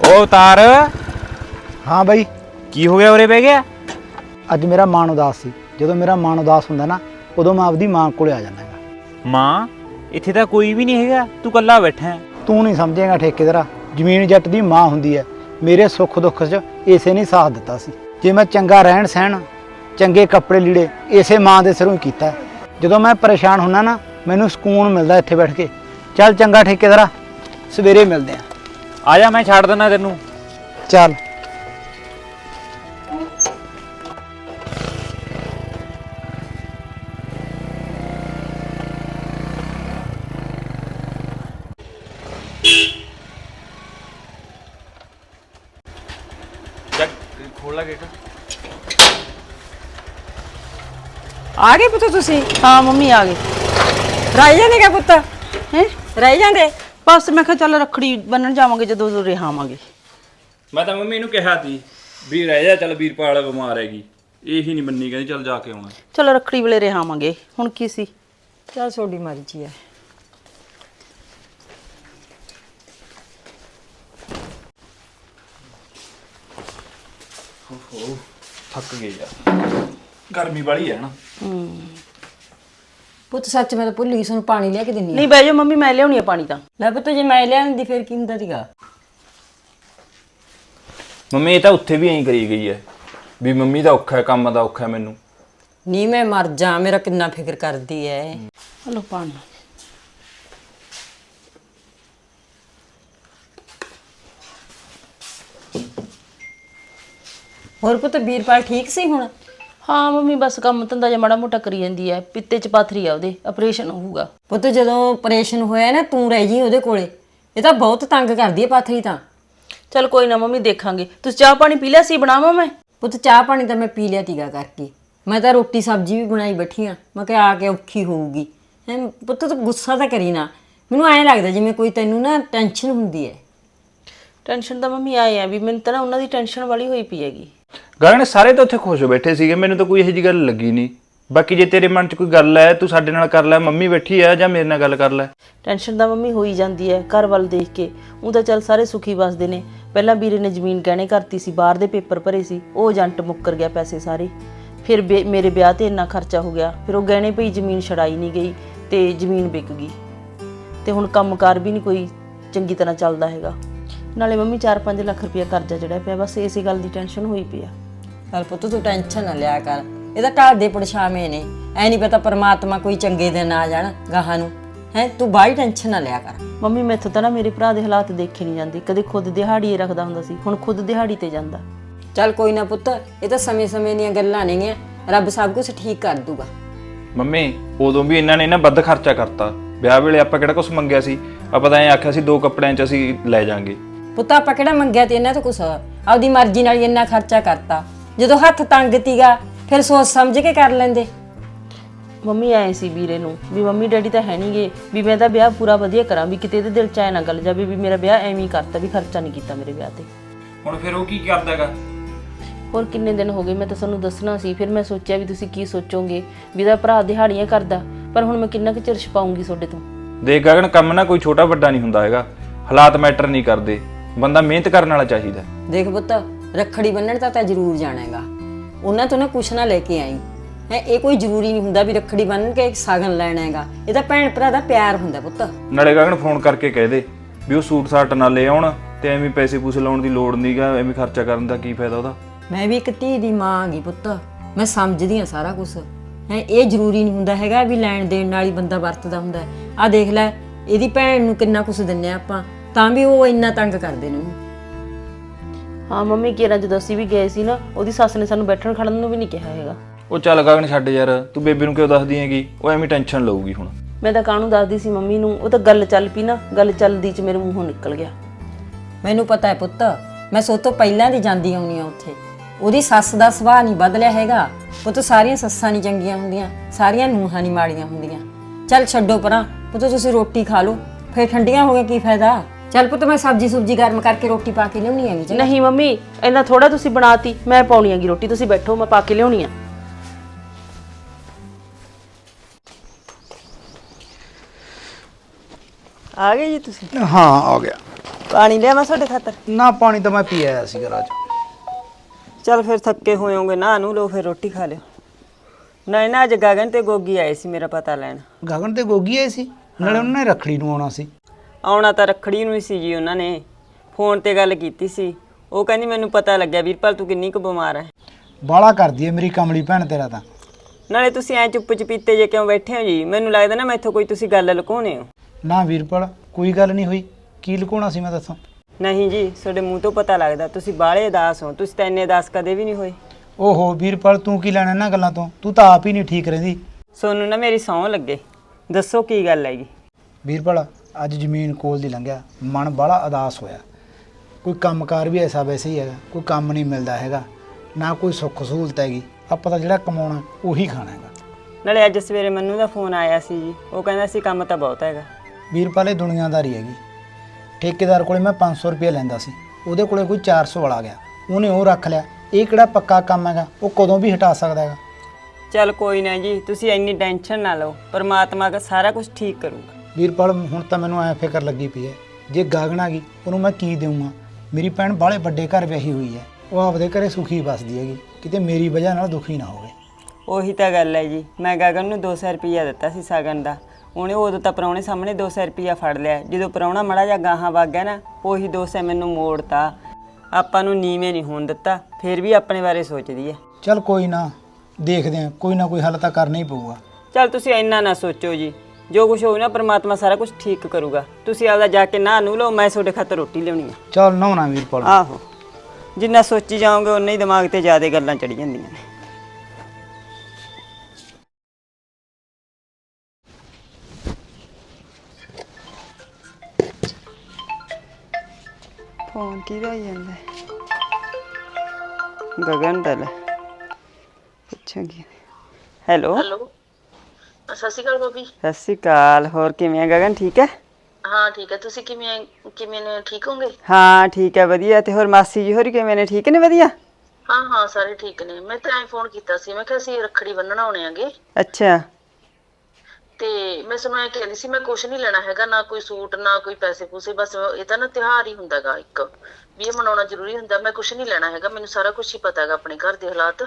ਉਹ ਅਵਤਾਰ ਹਾਂ ਬਾਈ। ਕੀ ਹੋ ਗਿਆ ਉਰੇ ਬਹਿ ਗਿਆ? ਅੱਜ ਮੇਰਾ ਮਨ ਉਦਾਸ ਸੀ। ਜਦੋਂ ਮੇਰਾ ਮਨ ਉਦਾਸ ਹੁੰਦਾ ਨਾ ਉਦੋਂ ਮੈਂ ਆਪਦੀ ਮਾਂ ਕੋਲੇ ਆ ਜਾਂਦਾ ਹੈਗਾ। ਮਾਂ ਇੱਥੇ ਤਾਂ ਕੋਈ ਵੀ ਨਹੀਂ ਹੈਗਾ ਤੂੰ ਕੱਲਾ ਬੈਠਾ ਹੈ। ਤੂੰ ਨਹੀਂ ਸਮਝੇਗਾ ਠੇਕੇਦਾਰਾ ਜ਼ਮੀਨ ਜੱਟ ਦੀ ਮਾਂ ਹੁੰਦੀ ਹੈ। ਮੇਰੇ ਸੁੱਖ ਦੁੱਖ 'ਚ ਇਸੇ ਨੇ ਸਾਥ ਦਿੱਤਾ ਸੀ। ਜੇ ਮੈਂ ਚੰਗਾ ਰਹਿਣ ਸਹਿਣ ਚੰਗੇ ਕੱਪੜੇ ਲੀੜੇ ਇਸੇ ਮਾਂ ਦੇ ਸਿਰੋਂ ਹੀ ਕੀਤਾ ਹੈ। ਜਦੋਂ ਮੈਂ ਪਰੇਸ਼ਾਨ ਹੁੰਨਾ ਨਾ ਮੈਨੂੰ ਸਕੂਨ ਮਿਲਦਾ ਇੱਥੇ ਬੈਠ ਕੇ। ਚੱਲ ਚੰਗਾ ਠੇਕੇਦਾਰਾ ਸਵੇਰੇ ਮਿਲਦੇ ਆਂ ਆ ਜਾ ਮੈਂ ਛੱਡ ਦਿੰਦਾ ਤੈਨੂੰ। ਚੱਲ। ਲਾ ਆ ਗਏ ਪੁੱਤ ਤੁਸੀਂ? ਹਾਂ ਮੰਮੀ ਆ ਗਏ। ਰਹਿ ਜਾਂਦੇ ਕਾ ਪੁੱਤ? ਹੈ? ਰਹਿ ਜਾਂਦੇ? ਬਸ ਮੈਂ ਕਿਹਾ ਚੱਲ ਰੱਖੜੀ ਬੰਨਣ ਜਾਵਾਂਗੇ ਜਦੋਂ ਉਦੋਂ ਰਹਾਵਾਂਗੇ। ਮੈਂ ਤਾਂ ਮੰਮੀ ਨੂੰ ਕਿਹਾ ਸੀ ਵੀ ਰਹਿ ਜਾ ਚੱਲ ਵੀਰਪਾਲ ਬਿਮਾਰ ਹੈਗੀ। ਇਹੀ ਨਹੀਂ ਮੰਨੀ ਕਹਿੰਦੀ ਚੱਲ ਜਾ ਕੇ ਆਉਣਾ। ਚਲੋ ਰੱਖੜੀ ਵੇਲੇ ਰਹਾਵਾਂਗੇ। ਹੁਣ ਕੀ ਸੀ? ਚਲ ਤੁਹਾਡੀ ਮਰਜ਼ੀ ਹੈ ਥੱਕ ਗਏ ਯਾਰ ਗਰਮੀ ਵਾਲੀ ਹੈ ਨਾ। ਪੁੱਤ ਸੱਚ ਮੈਂ ਤਾਂ ਭੁੱਲ ਗਈ ਸਾਨੂੰ ਪਾਣੀ ਲਿਆ ਕੇ ਦਿੰਨੀ ਆ। ਨਹੀਂ ਬਹਿ ਮੰਮੀ ਮੈਂ ਲਿਆਉਣੀ ਆ ਪਾਣੀ ਤਾਂ। ਲੈ ਪੁੱਤ ਜੇ ਮੈਂ ਲਿਆਂਦੀ ਫਿਰ ਕੀ ਹੁੰਦਾ ਸੀਗਾ? ਮੰਮੀ ਇਹ ਤਾਂ ਉੱਥੇ ਵੀ ਐਂ ਕਰੀ ਗਈ ਹੈ ਵੀ ਮੰਮੀ ਦਾ ਔਖਾ ਹੈ ਕੰਮ ਦਾ ਔਖਾ ਹੈ ਮੈਨੂੰ। ਨਹੀਂ ਮੈਂ ਮਰ ਜਾ ਮੇਰਾ ਕਿੰਨਾ ਫਿਕਰ ਕਰਦੀ ਐ। ਹਲੋ ਪਾਣੀ। ਹੋਰ ਪੁੱਤ ਵੀਰਪਾਲ ਠੀਕ ਸੀ ਹੁਣ? ਹਾਂ ਮੰਮੀ ਬਸ ਕੰਮ ਧੰਦਾ ਜਿਹਾ ਮਾੜਾ ਮੋਟਾ ਕਰੀ ਜਾਂਦੀ ਹੈ ਪਿੱਤੇ 'ਚ ਪਾਥਰੀ ਆ ਉਹਦੇ ਆਪਰੇਸ਼ਨ ਹੋਊਗਾ। ਪੁੱਤ ਜਦੋਂ ਆਪਰੇਸ਼ਨ ਹੋਇਆ ਨਾ ਤੂੰ ਰਹਿ ਜੀ ਉਹਦੇ ਕੋਲੇ। ਇਹ ਤਾਂ ਬਹੁਤ ਤੰਗ ਕਰਦੀ ਐ ਪਾਥਰੀ ਤਾਂ। ਚਲ ਕੋਈ ਨਾ ਮੰਮੀ ਦੇਖਾਂਗੇ। ਤੁਸੀਂ ਚਾਹ ਪਾਣੀ ਪੀ ਲਿਆ ਸੀ ਬਣਾਵਾਂ ਮੈਂ? ਪੁੱਤ ਚਾਹ ਪਾਣੀ ਤਾਂ ਮੈਂ ਪੀ ਲਿਆ ਤੀਗਾ ਕਰਕੇ। ਮੈਂ ਤਾਂ ਰੋਟੀ ਸਬਜ਼ੀ ਵੀ ਬਣਾਈ ਬੈਠੀ ਆ। ਮੈਂ ਕਿਹਾ ਆ ਕੇ ਔਖੀ ਹੋਊਗੀ। ਹੈ ਪੁੱਤ ਤੂੰ ਗੁੱਸਾ ਤਾਂ ਕਰੀ ਨਾ। ਮੈਨੂੰ ਐਂ ਲੱਗਦਾ ਜਿਵੇਂ ਕੋਈ ਤੈਨੂੰ ਨਾ ਟੈਨਸ਼ਨ ਹੁੰਦੀ ਐ। ਟੈਨਸ਼ਨ ਤਾਂ ਮੰਮੀ ਆਏ ਆ ਵੀ ਮੈਨੂੰ ਤਾਂ ਨਾ ਉਹਨਾਂ ਦੀ ਟੈਨਸ਼ਨ ਵਾਲੀ ਹੋਈ ਪਈ ਹੈਗੀ। ਗਗਨ ਸਾਰੇ ਤਾਂ ਉੱਥੇ ਖੁਸ਼ ਹੋ ਬੈਠੇ ਸੀਗੇ, ਮੈਨੂੰ ਤਾਂ ਕੋਈ ਇਹੋ ਜਿਹੀ ਗੱਲ ਲੱਗੀ ਨਹੀਂ। ਬਾਕੀ ਜੇ ਤੇਰੇ ਮਨ 'ਚ ਕੋਈ ਗੱਲ ਹੈ, ਤੂੰ ਸਾਡੇ ਨਾਲ ਕਰ ਲੈ, ਮੰਮੀ ਬੈਠੀ ਹੈ ਜਾਂ ਮੇਰੇ ਨਾਲ ਗੱਲ ਕਰ ਲੈ। ਟੈਨਸ਼ਨ ਤਾਂ ਮੰਮੀ ਹੋਈ ਜਾਂਦੀ ਹੈ, ਘਰ ਵੱਲ ਦੇਖ ਕੇ। ਉਹ ਤਾਂ ਚੱਲ ਸਾਰੇ ਸੁਖੀ ਵਸਦੇ ਨੇ। ਪਹਿਲਾਂ ਵੀਰੇ ਨੇ ਜ਼ਮੀਨ ਗਹਿਣੇ ਕਰਤੀ ਸੀ, ਬਾਹਰ ਦੇ ਪੇਪਰ ਭਰੇ ਸੀ। ਉਹ ਏਜੰਟ ਮੁੱਕਰ ਗਿਆ ਪੈਸੇ ਸਾਰੇ। ਫਿਰ ਬੇ- ਮੇਰੇ ਵਿਆਹ ਤੇ ਇੰਨਾ ਖਰਚਾ ਹੋ ਗਿਆ। ਫਿਰ ਉਹ ਗਹਿਣੇ ਪਈ ਜ਼ਮੀਨ ਛੜਾਈ ਨਹੀਂ ਗਈ ਤੇ ਜ਼ਮੀਨ ਵਿਕ ਗਈ। ਤੇ ਹੁਣ ਕੰਮਕਾਰ ਵੀ ਨਹੀਂ ਕੋਈ ਚੰਗੀ ਤਰ੍ਹਾਂ ਚੱਲਦਾ ਹੈਗਾ। ਨਾਲੇ ਮੰਮੀ 4-5 ਲੱਖ ਰੁਪਇਆ ਕਰਜ਼ਾ ਜਿਹੜਾ ਪਿਆ ਬਸ ਇਸੇ ਗੱਲ ਦੀ ਟੈਨਸ਼ਨ ਹੋਈ ਪਈ ਆ। ਚੱਲ ਪੁੱਤ ਤੂੰ ਟੈਨਸ਼ਨ ਨਾ ਲਿਆ ਕਰ। ਇਹ ਤਾਂ ਘਰ ਦੇ ਪਰਛਾਵੇਂ ਨੇ। ਐ ਨਹੀਂ ਪਤਾ ਪਰਮਾਤਮਾ ਕੋਈ ਚੰਗੇ ਦਿਨ ਆ ਜਾਣ ਗਾਹਾਂ ਨੂੰ। ਹੈ ਤੂੰ ਬਾਹਲੀ ਟੈਨਸ਼ਨ ਨਾ ਲਿਆ ਕਰ। ਮੰਮੀ ਮੈਥੋਂ ਤਾਂ ਨਾ ਮੇਰੇ ਭਰਾ ਦੇ ਹਾਲਾਤ ਦੇਖੇ ਨਹੀਂ ਜਾਂਦੇ। ਕਦੇ ਖੁਦ ਦਿਹਾੜੀ ਰੱਖਦਾ ਹੁੰਦਾ ਸੀ ਹੁਣ ਖੁਦ ਦਿਹਾੜੀ ਤੇ ਜਾਂਦਾ। ਚੱਲ ਕੋਈ ਨਾ ਪੁੱਤ ਇਹ ਤਾਂ ਸਮੇਂ-ਸਮੇਂ ਦੀਆਂ ਗੱਲਾਂ ਨੇਗੀਆਂ। ਰੱਬ ਸਭ ਕੁਝ ਠੀਕ ਕਰ ਦੂਗਾ। ਮੰਮੀ ਉਦੋਂ ਵੀ ਇਹਨਾਂ ਨੇ ਨਾ ਵੱਧ ਖਰਚਾ ਕਰਤਾ। ਵਿਆਹ ਵੇਲੇ ਆਪਾਂ ਕਿਹੜਾ ਕੁਝ ਮੰਗਿਆ ਸੀ? ਆਪਾਂ ਤਾਂ ਐਂ ਆਖਿਆ ਸੀ ਦੋ ਕੱਪੜਿਆਂ 'ਚ ਅਸੀਂ ਲੈ ਜਾਾਂਗੇ। ਪੁੱਤ ਆਪਾਂ ਕਿਹੜਾ ਮੰਗਿਆ ਤੇ ਇਹਨਾਂ ਤੋਂ ਕੁਛ? ਆਪਦੀ ਮਰਜ਼ੀ ਨਾਲ ਹੀ ਇੰਨਾ ਖਰਚਾ ਕਰਤਾ। ਜਦੋਂ ਹੱਥ ਤੰਗ ਤੀਗਾ ਫਿਰ ਸੋਚ ਸਮਝ ਕੇ ਕਰ ਲੈਂਦੇ। ਮੰਮੀ ਆਏ ਸੀ ਵੀਰੇ ਨੂੰ ਵੀ ਮੰਮੀ ਡੈਡੀ ਤਾਂ ਹੈ ਨਹੀਂਗੇ ਵੀ ਮੈਂ ਤਾਂ ਵਿਆਹ ਪੂਰਾ ਵਧੀਆ ਕਰਾਂ ਵੀ ਕਿਤੇ ਇਹਦੇ ਦਿਲ ਚ ਆਏ ਨਾ ਗੱਲ ਜਾਵੇ ਵੀ ਮੇਰਾ ਵਿਆਹ ਐਵੇਂ ਹੀ ਕਰਤਾ ਵੀ ਖਰਚਾ ਨਹੀਂ ਕੀਤਾ ਮੇਰੇ ਵਿਆਹ ਤੇ। ਹੁਣ ਫਿਰ ਉਹ ਕੀ ਕਰਦਾਗਾ? ਹੋਰ ਕਿੰਨੇ ਦਿਨ ਹੋ ਗਏ ਮੈਂ ਤਾਂ ਤੁਹਾਨੂੰ ਦੱਸਣਾ ਸੀ ਫਿਰ ਮੈਂ ਸੋਚਿਆ ਵੀ ਤੁਸੀਂ ਕੀ ਸੋਚੋਗੇ ਵੀ ਦਾ ਭਰਾ ਦਿਹਾੜੀਆਂ ਕਰਦਾ ਪਰ ਹੁਣ ਮੈਂ ਕਿੰਨਾ ਕੁ ਚਿਰ ਛਪਾਉਂਗੀ ਤੁਹਾਡੇ ਤੋਂ? ਦੇਖ ਗਗਨ ਕੰਮ ਨਾ ਕੋਈ ਛੋਟਾ ਵੱਡਾ ਨਹੀਂ ਹੁੰਦਾ ਹੈਗਾ। ਹਾਲਾਤ ਮੈਟਰ ਨਹੀਂ ਕਰਦੇ। ਬੰਦਾ ਮਿਹਨਤ ਕਰਨ ਵਾਲਾ ਚਾਹੀਦਾ। ਦੇਖ ਪੁੱਤ ਰੱਖੜੀ ਬੰਨਣ ਤਾਂ ਤਾਂ ਜ਼ਰੂਰ ਜਾਣਾ ਹੈਗਾ ਉਹਨਾਂ ਤੋਂ ਨਾ ਕੁਛ ਨਾ ਲੈ ਕੇ ਆਈ। ਹੈ ਇਹ ਕੋਈ ਜ਼ਰੂਰੀ ਨਹੀਂ ਹੁੰਦਾ ਵੀ ਰੱਖੜੀ ਬੰਨ੍ਹ ਕੇ ਸਾਗਨ ਲੈਣਾ ਹੈਗਾ ਇਹ ਤਾਂ ਭੈਣ ਭਰਾ ਦਾ ਪਿਆਰ ਹੁੰਦਾ ਪੁੱਤ। ਨਾਲੇ ਗਗਨ ਫੋਨ ਕਰਕੇ ਕਹਿ ਦੇ ਵੀ ਉਹ ਸੂਟ ਸਾਟ ਨਾ ਲੈ ਆਉਣ ਤੇ ਐਵੇਂ ਪੈਸੇ ਪੂਸੇ ਲਾਉਣ ਦੀ ਲੋੜ ਨਹੀਂਗਾ ਐਵੇਂ ਖਰਚਾ ਕਰਨ ਦਾ ਕੀ ਫਾਇਦਾ ਉਹਦਾ? ਮੈਂ ਵੀ ਇੱਕ ਧੀ ਦੀ ਮਾਂ ਹੈਗੀ ਪੁੱਤ। ਮੈਂ ਸਮਝਦੀ ਹਾਂ ਸਾਰਾ ਕੁਝ ਹੈ ਇਹ ਜ਼ਰੂਰੀ ਨਹੀਂ ਹੁੰਦਾ ਹੈਗਾ ਵੀ ਲੈਣ ਦੇਣ ਨਾਲ ਹੀ ਬੰਦਾ ਵਰਤਦਾ ਹੁੰਦਾ। ਆ ਦੇਖ ਲੈ ਇਹਦੀ ਭੈਣ ਨੂੰ ਕਿੰਨਾ ਕੁਝ ਦਿੰਨੇ ਆ ਆਪਾਂ। ਤਾਂ ਵੀ ਉਹ ਇੰਨਾ ਤੰਗ ਕਰਦੇ ਨੇ। ਉਹਨੂੰ ਹਾਂ ਮੰਮੀ ਕਿਰਾਂ ਜਦੋਂ ਅਸੀਂ ਵੀ ਗਏ ਸੀ ਨਾ ਉਹਦੀ ਸੱਸ ਨੇ ਸਾਨੂੰ ਬੈਠਣ ਖੜਨ ਨੂੰ ਵੀ ਨਹੀਂ ਕਿਹਾ ਹੈਗਾ। ਉਹ ਚੱਲ ਗਗਨ ਛੱਡ ਯਾਰ ਤੂੰ ਬੇਬੇ ਨੂੰ ਕਿਉਂ ਦੱਸਦੀ ਹੈਗੀ? ਉਹ ਐਵੇਂ ਟੈਨਸ਼ਨ ਲਊਗੀ ਹੁਣ। ਮੈਂ ਤਾਂ ਕਾਹਨੂੰ ਦੱਸਦੀ ਸੀ ਮੰਮੀ ਨੂੰ ਉਹ ਤਾਂ ਗੱਲ ਚੱਲ ਪਈ ਨਾ ਗੱਲ ਚੱਲਦੀ ਚ ਮੇਰੇ ਮੂੰਹੋਂ ਨਿਕਲ ਗਿਆ। ਮੈਨੂੰ ਪਤਾ ਹੈ ਪੁੱਤ ਮੈਂ ਸੋ ਤੋਂ ਪਹਿਲਾਂ ਦੀ ਜਾਂਦੀ ਆਉਣੀ ਆ ਉੱਥੇ। ਉਹਦੀ ਸੱਸ ਦਾ ਸੁਭਾਅ ਨਹੀਂ ਬਦਲਿਆ ਹੈਗਾ। ਪੁੱਤ ਸਾਰੀਆਂ ਸੱਸਾਂ ਨਹੀਂ ਚੰਗੀਆਂ ਹੁੰਦੀਆਂ ਸਾਰੀਆਂ ਨੂੰਹਾਂ ਨਹੀਂ ਮਾੜੀਆਂ ਹੁੰਦੀਆਂ। ਚੱਲ ਛੱਡੋ ਪਰਾਂ ਪੁੱਤ ਤੁਸੀਂ ਰੋਟੀ ਖਾ ਲਓ ਫੇਰ ਠੰਡੀਆਂ ਹੋ ਗਿਆ ਕੀ ਫਾਇਦਾ? ਚੱਲ ਪੁੱਤ ਮੈਂ ਸਬਜੀ ਸੁਬਜੀ ਗਰਮ ਕਰਕੇ ਰੋਟੀ ਪਾ ਕੇ ਲਿਆਉਣੀ ਹੈਗੀ ਚੱਲ। ਨਹੀਂ ਮੰਮੀ ਇੰਨਾ ਥੋੜਾ ਤੁਸੀਂ ਬਣਾਤੀ ਮੈਂ ਪਾਉਣੀ ਹੈਗੀ ਰੋਟੀ ਤੁਸੀਂ ਬੈਠੋ ਮੈਂ ਪਾ ਕੇ ਲਿਆਉਣੀ ਆ। ਆ ਗਏ ਜੀ ਤੁਸੀਂ? ਹਾਂ ਆ ਗਿਆ। ਪਾਣੀ ਲਿਆਵਾਂ ਤੁਹਾਡੇ ਖਾਤਰ? ਨਾ ਪਾਣੀ ਤਾਂ ਮੈਂ ਪੀ ਆਇਆ ਸੀ ਰਾਜ ਚਲ ਫਿਰ ਥੱਕੇ ਹੋਏ ਹੋਗੇ ਨਾ ਨੂੰ ਲਓ ਫਿਰ ਰੋਟੀ ਖਾ ਲਿਓ। ਨਹੀਂ ਨਾ ਅੱਜ ਗਗਨ ਤੇ ਗੋਗੀ ਆਏ ਸੀ ਮੇਰਾ ਪਤਾ ਲੈਣ। ਗਗਨ ਤੇ ਗੋਗੀ ਆਏ ਸੀ? ਨਾਲੇ ਉਹਨਾਂ ਨੇ ਰੱਖੜੀ ਨੂੰ ਆਉਣਾ ਸੀ। ਆਉਣਾ ਤਾਂ ਰੱਖੜੀ ਨੂੰ ਹੀ ਸੀ ਜੀ ਉਹਨਾਂ ਨੇ। ਫੋਨ ਤੇ ਗੱਲ ਕੀਤੀ ਸੀ। ਉਹ ਕਹਿੰਦੀ ਮੈਨੂੰ ਪਤਾ ਲੱਗਿਆ ਵੀਰਪਾਲ ਤੂੰ ਕਿੰਨੀ ਕੁ ਬਿਮਾਰ ਹੈ। ਬਾਲਾ ਕਰਦੀ ਹੈ ਮੇਰੀ ਕਮਲੀ ਭੈਣ ਤੇਰਾ ਤਾਂ। ਨਾਲੇ ਤੁਸੀਂ ਐ ਚੁੱਪ ਚਪੀਤੇ ਜੇ ਕਿਉਂ ਬੈਠੇ ਹੋ ਜੀ? ਮੈਨੂੰ ਲੱਗਦਾ ਨਾ ਮੈਥੋਂ ਕੋਈ ਤੁਸੀਂ ਗੱਲ ਲੁਕਾਉਨੇ ਹੋ। ਨਾ ਵੀਰਪਾਲ ਕੋਈ ਗੱਲ ਨਹੀਂ ਹੋਈ। ਕੀ ਲੁਕਾਉਣਾ ਸੀ ਮੈਂ ਦੱਸਾਂ? ਨਹੀਂ ਜੀ ਤੁਹਾਡੇ ਮੂੰਹ ਤੋਂ ਪਤਾ ਲੱਗਦਾ। ਤੁਸੀਂ ਬਾਹਲੇ ਉਦਾਸ ਹੋ। ਤੁਸੀਂ ਤਾਂ ਇੰਨੇ ਉਦਾਸ ਕਦੇ ਵੀ ਨਹੀਂ ਹੋਏ। ਓਹੋ ਵੀਰਪਾਲ ਤੂੰ ਕੀ ਲੈਣਾ ਇਹਨਾਂ ਗੱਲਾਂ ਤੋਂ? ਤੂੰ ਤਾਂ ਆਪ ਹੀ ਨਹੀਂ ਠੀਕ ਰਹਿੰਦੀ। ਸੋਨੂੰ ਨਾ ਮੇਰੀ ਸੌਂ ਲੱਗੇ। ਦੱਸੋ ਕੀ ਗੱਲ ਹੈਗੀ? ਵੀਰਪਾਲ ਅੱਜ ਜ਼ਮੀਨ ਕੋਲ ਦੀ ਲੰਘਿਆ ਮਨ ਬਾਲਾ ਉਦਾਸ ਹੋਇਆ। ਕੋਈ ਕੰਮਕਾਰ ਵੀ ਐਸਾ ਵੈਸੇ ਹੀ ਹੈਗਾ ਕੋਈ ਕੰਮ ਨਹੀਂ ਮਿਲਦਾ ਹੈਗਾ ਨਾ ਕੋਈ ਸੁੱਖ ਸਹੂਲਤ ਹੈਗੀ ਆਪਾਂ ਤਾਂ ਜਿਹੜਾ ਕਮਾਉਣਾ ਉਹੀ ਖਾਣਾ ਹੈਗਾ। ਨਾਲੇ ਅੱਜ ਸਵੇਰੇ ਮੰਨੂ ਦਾ ਫੋਨ ਆਇਆ ਸੀ ਜੀ ਉਹ ਕਹਿੰਦਾ ਸੀ ਕੰਮ ਤਾਂ ਬਹੁਤ ਹੈਗਾ। ਵੀਰਪਾਲ ਇਹ ਦੁਨੀਆਦਾਰੀ ਹੈਗੀ। ਠੇਕੇਦਾਰ ਕੋਲੇ ਮੈਂ 500 ਰੁਪਏ ਲੈਂਦਾ ਸੀ ਉਹਦੇ ਕੋਲੇ ਕੋਈ 400 ਵਾਲਾ ਗਿਆ। ਉਹਨੇ ਉਹ ਰੱਖ ਲਿਆ ਇਹ ਕਿਹੜਾ ਪੱਕਾ ਕੰਮ ਹੈਗਾ ਉਹ ਕਦੋਂ ਵੀ ਹਟਾ ਸਕਦਾ ਹੈਗਾ। ਚੱਲ ਕੋਈ ਨਾ ਜੀ ਤੁਸੀਂ ਇੰਨੀ ਟੈਨਸ਼ਨ ਨਾ ਲਓ ਪਰਮਾਤਮਾ ਸਾਰਾ ਕੁਝ ਠੀਕ ਕਰੂਗਾ। ਵੀਰਪਾਲ ਹੁਣ ਤਾਂ ਮੈਨੂੰ ਐ ਫਿਕਰ ਲੱਗੀ ਪਈ ਹੈ ਜੇ ਗਾਗਣਾ ਗਈ ਉਹਨੂੰ ਮੈਂ ਕੀ ਦੇਵਾਂ ਮੇਰੀ ਭੈਣ ਬਾਹਲੇ ਵੱਡੇ ਘਰ ਵਿਆਹੀ ਹੋਈ ਹੈ ਉਹ ਆਪਦੇ ਘਰੇ ਸੁਖੀ ਵਸਦੀ ਹੈਗੀ। ਕਿਤੇ ਮੇਰੀ ਵਜ੍ਹਾ ਨਾਲ ਦੁਖੀ ਨਾ ਹੋਵੇ। ਉਹੀ ਤਾਂ ਗੱਲ ਹੈ ਜੀ। ਮੈਂ ਗਗਨ ਨੂੰ 200 ਰੁਪਈਆ ਦਿੱਤਾ ਸੀ ਸਾਗਨ ਦਾ। ਉਹਨੇ ਉਦੋਂ ਤਾਂ ਪਰੌਣੇ ਸਾਹਮਣੇ 200 ਰੁਪਈਆ ਫੜ ਲਿਆ। ਜਦੋਂ ਪਰੌਣਾ ਮੜਾ ਜਾ ਗਾਹਾਂ ਵਗ ਗਿਆ ਨਾ ਉਹੀ 200 ਮੈਨੂੰ ਮੋੜਤਾ। ਆਪਾਂ ਨੂੰ ਨੀਵੇਂ ਨਹੀਂ ਹੋਣ ਦਿੱਤਾ। ਫਿਰ ਵੀ ਆਪਣੇ ਬਾਰੇ ਸੋਚਦੀ ਹੈ ਚੱਲ ਕੋਈ ਨਾ ਦੇਖਦੇ ਆ। ਕੋਈ ਨਾ ਕੋਈ ਹੱਲ ਤਾਂ ਕਰਨਾ ਹੀ ਪਊਗਾ। ਚੱਲ ਤੁਸੀਂ ਇੰਨਾ ਨਾ ਸੋਚੋ ਜੀ। ਜੋ ਕੁਝ ਹੋਊ ਨਾ ਪਰਮਾਤਮਾ ਸਾਰਾ ਕੁਝ ਠੀਕ ਕਰੂਗਾ। ਤੁਸੀਂ ਆਪਦਾ ਜਾ ਕੇ ਨਹਾ ਨੂੰ ਲਓ ਮੈਂ ਤੁਹਾਡੇ ਖਾਤਰ ਰੋਟੀ ਲਿਆਉਣੀ ਆ। ਚੱਲ ਨਹਾਉਣਾ ਵੀਰਪਾਲ। ਆਹੋ। ਜਿੰਨਾ ਸੋਚੀ ਜਾਓਗੇ ਉਨਾ ਹੀ ਦਿਮਾਗ ਤੇ ਜ਼ਿਆਦਾ ਗੱਲਾਂ ਚੜੀ ਜਾਂਦੀਆਂ ਨੇ। ਫੋਨ ਕਿਹਦਾ ਆਈ ਜਾਂਦਾ ਹੈ? ਗਗਨ ਦਾ ਲੈ। ਪੁੱਛਾਂਗੀ। ਹੈਲੋ। ਹੈਲੋ। ਸਤਿ ਸ਼੍ਰੀ ਅਕਾਲ ਭਾਬੀ। ਸਤਿ ਸ਼੍ਰੀ ਅਕਾਲ ਹੋਰ ਕਿਵੇਂ ਆ ਗਗਨ ਠੀਕ ਹੈ? ਹਾਂ ਠੀਕ ਹੈ। ਤੁਸੀਂ ਕਿਵੇਂ ਕਿਵੇਂ ਨੇ ਠੀਕ ਹੋਗੇ? ਹਾਂ ਠੀਕ ਹੈ ਵਧੀਆ। ਤੇ ਹੋਰ ਮਾਸੀ ਜੀ ਹੋਰ ਕਿਵੇਂ ਨੇ ਠੀਕ ਨੇ ਵਧੀਆ? ਹਾਂ ਹਾਂ ਸਾਰੇ ਠੀਕ ਨੇ। ਮੈਂ ਤਾਂ ਐ ਫੋਨ ਕੀਤਾ ਸੀ ਮੈਂ ਕਿਹਾ ਅਸੀਂ ਰੱਖੜੀ ਬੰਨਣ ਆਉਣੇ ਆਂਗੇ। ਅੱਛਾ। ਤੇ ਮੈਂ ਸੁਣਿਆ ਕਹਿੰਦੀ ਸੀ ਮੈਂ ਕੁਝ ਨਹੀਂ ਲੈਣਾ ਹੈਗਾ ਨਾ ਕੋਈ ਸੂਟ ਨਾ ਕੋਈ ਪੈਸੇ ਪੂਸੇ ਬਸ ਇਹ ਤਾਂ ਨਾ ਤਿਉਹਾਰ ਹੀ ਹੁੰਦਾਗਾ ਇੱਕ। ਵੀ ਇਹ ਮਨਾਉਣਾ ਜ਼ਰੂਰੀ ਹੁੰਦਾ ਮੈਂ ਕੁਝ ਨਹੀਂ ਲੈਣਾ ਹੈਗਾ ਮੈਨੂੰ ਸਾਰਾ ਕੁਝ ਹੀ ਪਤਾ ਹੈਗਾ ਆਪਣੇ ਘਰ ਦੇ ਹਾਲਾਤ।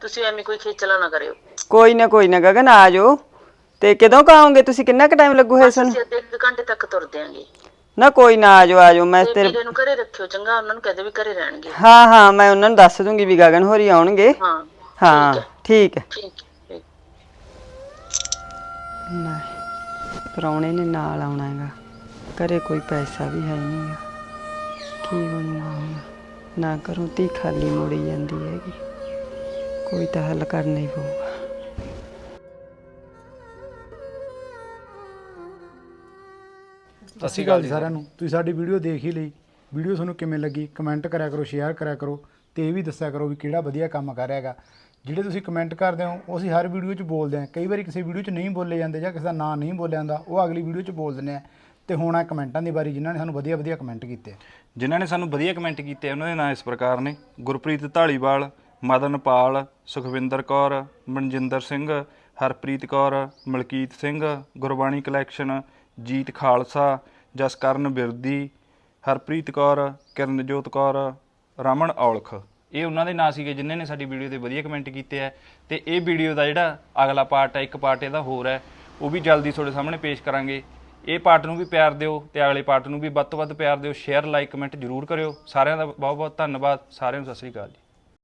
ਤੁਸੀਂ ਐਵੇਂ ਕੋਈ ਖੇਚਲਾ ਨਾ ਕਰਿਓ। ਕੋਈ ਨਾ ਕੋਈ ਨਾ ਗਗਨ ਆ ਜਾਓ। ਤੇ ਕਦੋਂ ਕਾਉਂਗੇ ਤੁਸੀਂ ਕਿੰਨਾ ਕੁ ਟਾਈਮ ਲੱਗੂ ਹੈ ਸਾਨੂੰ? ਅਸੀਂ ਅੱਧੇ ਕੁ ਘੰਟੇ ਤੱਕ ਤੁਰ ਦਿਆਂਗੇ। ਨਾ ਕੋਈ ਨਾ ਆ ਜਾਓ ਆ ਜਾਓ ਮੈਂ ਤੇ ਤੇਰੇ ਵੀਰੇ ਨੂੰ ਘਰੇ ਰੱਖਿਓ ਚੰਗਾ ਉਹਨਾਂ ਨੂੰ ਕਹਦੇ ਵੀ ਘਰੇ ਰਹਿਣਗੇ। ਹਾਂ ਹਾਂ ਮੈਂ ਉਹਨਾਂ ਨੂੰ ਦੱਸ ਦੂੰਗੀ ਵੀ ਗਗਨ ਹੋਰੀ ਆਉਣਗੇ। ਹਾਂ ਹਾਂ ਠੀਕ ਹੈ। ਠੀਕ ਠੀਕ ਨਾ ਪਰੌਣੇ ਨੇ ਨਾਲ ਆਉਣਾ ਹੈਗਾ। ਘਰੇ ਕੋਈ ਪੈਸਾ ਵੀ ਹੈ ਨਹੀਂ ਗਾ। ਕੀ ਹੁਣ ਨਾ ਕਰੂੰ ਤੀ ਖਾਲੀ ਮੁੜੀ ਜਾਂਦੀ ਹੈਗੀ। ਕੋਈ ਤਾਂ ਹੱਲ ਕਰਨਾ ਹੀ ਪਊਗਾ। ਸਤਿ ਸ਼੍ਰੀ ਅਕਾਲ ਜੀ ਸਾਰਿਆਂ ਨੂੰ। ਤੁਸੀਂ ਸਾਡੀ ਵੀਡੀਓ ਦੇਖ ਹੀ ਲਈ। ਵੀਡੀਓ ਤੁਹਾਨੂੰ ਕਿਵੇਂ ਲੱਗੀ? ਕਮੈਂਟ ਕਰਿਆ ਕਰੋ ਸ਼ੇਅਰ ਕਰਿਆ ਕਰੋ ਤੇ ਇਹ ਵੀ ਦੱਸਿਆ ਕਰੋ ਵੀ ਕਿਹੜਾ ਵਧੀਆ ਕੰਮ ਕਰ ਰਿਹਾ ਹੈਗਾ। ਜਿਹੜੇ ਤੁਸੀਂ ਕਮੈਂਟ ਕਰਦੇ ਹੋ ਉਹ ਅਸੀਂ ਹਰ ਵੀਡੀਓ 'ਚ ਬੋਲਦੇ ਹਾਂ। ਕਈ ਵਾਰੀ ਕਿਸੇ ਵੀਡੀਓ 'ਚ ਨਹੀਂ ਬੋਲੇ ਜਾਂਦੇ ਜਾਂ ਕਿਸੇ ਦਾ ਨਾਂ ਨਹੀਂ ਬੋਲਿਆ ਜਾਂਦਾ ਉਹ ਅਗਲੀ ਵੀਡੀਓ 'ਚ ਬੋਲ ਦਿੰਦੇ ਆ ਤੇ ਹੁਣ ਆ ਕਮੈਂਟਾਂ ਦੀ ਵਾਰੀ ਜਿਨ੍ਹਾਂ ਨੇ ਸਾਨੂੰ ਵਧੀਆ ਵਧੀਆ ਕਮੈਂਟ ਕੀਤੇ। ਜਿਨ੍ਹਾਂ ਨੇ ਸਾਨੂੰ ਵਧੀਆ ਕਮੈਂਟ ਕੀਤੇ ਉਹਨਾਂ ਦੇ ਨਾਂ ਇਸ ਪ੍ਰਕਾਰ ਨੇ। ਗੁਰਪ੍ਰੀਤ ਢਾਲੀਵਾਲ ਮਦਨ ਪਾਲ ਸੁਖਵਿੰਦਰ ਕੌਰ ਮਨਜਿੰਦਰ ਸਿੰਘ ਹਰਪ੍ਰੀਤ ਕੌਰ ਮਲਕੀਤ ਸਿੰਘ ਗੁਰਬਾਣੀ ਕਲੈਕਸ਼ਨ ਜੀਤ ਖਾਲਸਾ ਜਸਕਰਨ ਬਿਰਦੀ, ਹਰਪ੍ਰੀਤ ਕੌਰ, ਕਿਰਨਜੋਤ ਕੌਰ, ਰਮਨ ਔਲਖ। ਇਹ ਉਹਨਾਂ ਦੇ ਨਾਂ ਸੀਗੇ ਜਿਨ੍ਹਾਂ ਨੇ ਸਾਡੀ ਵੀਡੀਓ ਤੇ ਵਧੀਆ ਕਮੈਂਟ ਕੀਤੇ ਆ। ਤੇ ਇਹ ਵੀਡੀਓ ਦਾ ਜਿਹੜਾ ਅਗਲਾ ਪਾਰਟ ਹੈ ਇੱਕ ਪਾਰਟ ਇਹਦਾ ਹੋਰ ਹੈ, ਉਹ ਵੀ ਜਲਦੀ ਤੁਹਾਡੇ ਸਾਹਮਣੇ ਪੇਸ਼ ਕਰਾਂਗੇ। ਇਹ ਪਾਰਟ ਨੂੰ ਵੀ ਪਿਆਰ ਦਿਓ ਤੇ ਅਗਲੇ ਪਾਰਟ ਨੂੰ ਵੀ ਵੱਧ ਤੋਂ ਵੱਧ ਪਿਆਰ ਦਿਓ ਸ਼ੇਅਰ ਲਾਈਕ ਕਮੈਂਟ ਜ਼ਰੂਰ ਕਰਿਓ। ਸਾਰਿਆਂ ਦਾ ਬਹੁਤ ਬਹੁਤ ਧੰਨਵਾਦ, ਸਾਰਿਆਂ ਨੂੰ ਸਤਿ ਸ੍ਰੀ ਅਕਾਲ ਜੀ।